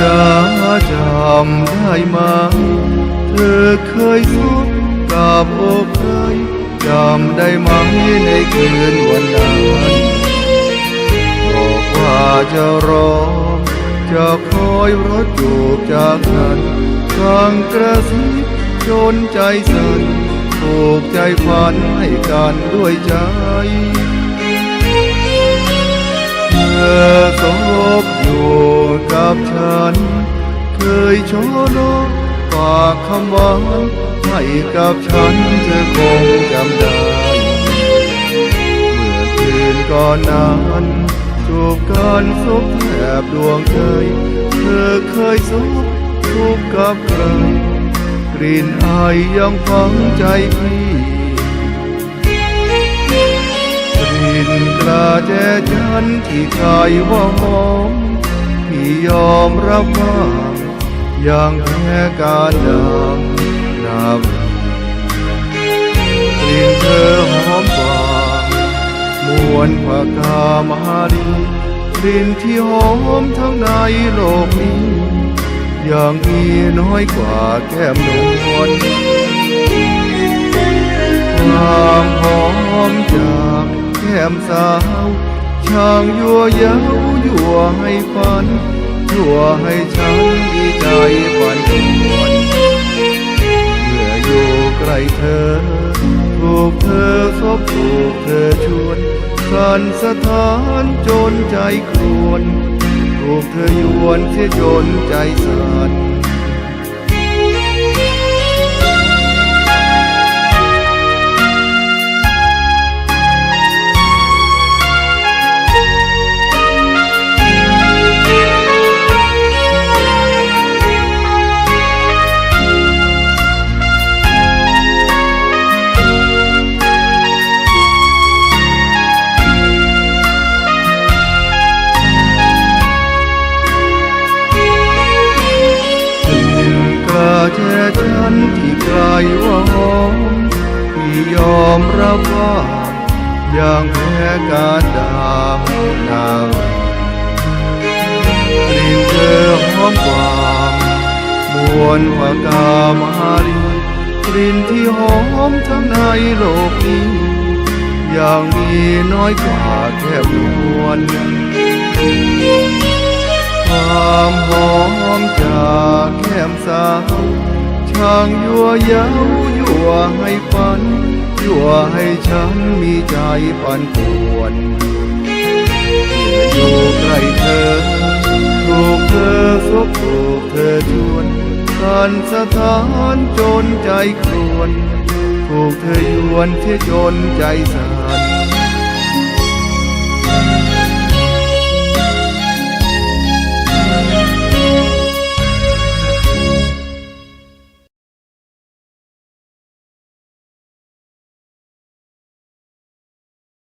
จะจำได้ไหม เธอเคยซุบกับอกเคยจำได้ไหมในคืนวันนั้นบอกว่าจะรอ จะคอยรถจูบจากนั้นทางกระซิบจนใจสั่นผูกใจฝันให้กันด้วยใจเธอสอยู่ โชว์นกฝากคำหวานให้กับฉันเธอคงจำได้ เมื่อคืนก่อนนั้นจูบกันซบแทบดวงใจ เธอเคยซบจูบกับใคร กลิ่นอายยังฝังใจพี่กลิ่นกระแจจันที่ใครว่าหอมพี่ยอมรับว่า อย่างแพ้การดังนับกลิ่นเธอหอมกว่ามวนผากามาลีกลิ่นที่หอมทั้งในโลกนี้ อย่างมีน้อยกว่าแก้มนวลความหอมจากแก้มสาวช่างยั่วเย้ายั่วให้ฝันยั่วให้ฉันดีใจ เธอชวนสั่นสถานจนใจครวนถูกเธอยวนเสียจนใจสั่น รับว่าอย่างแพ้การดามดาวกลิ่นเธอหอมกว่ามวนกว่ากามาลีกลิ่นที่หอมทั้งในโลกนี้ย่างมีน้อยกว่าแค่มวนความหอมจากแก้มสาวช่างยั่วเย้า วให้ฝันยั่วให้ฉันมีใจปั่นป่วนเมื่ออยู่ใกล้เธอถูกเธอสบถูกเธอชวนสั่นสถานจนใจครวนถูกเธอยวนเที่ยจนใจสั่น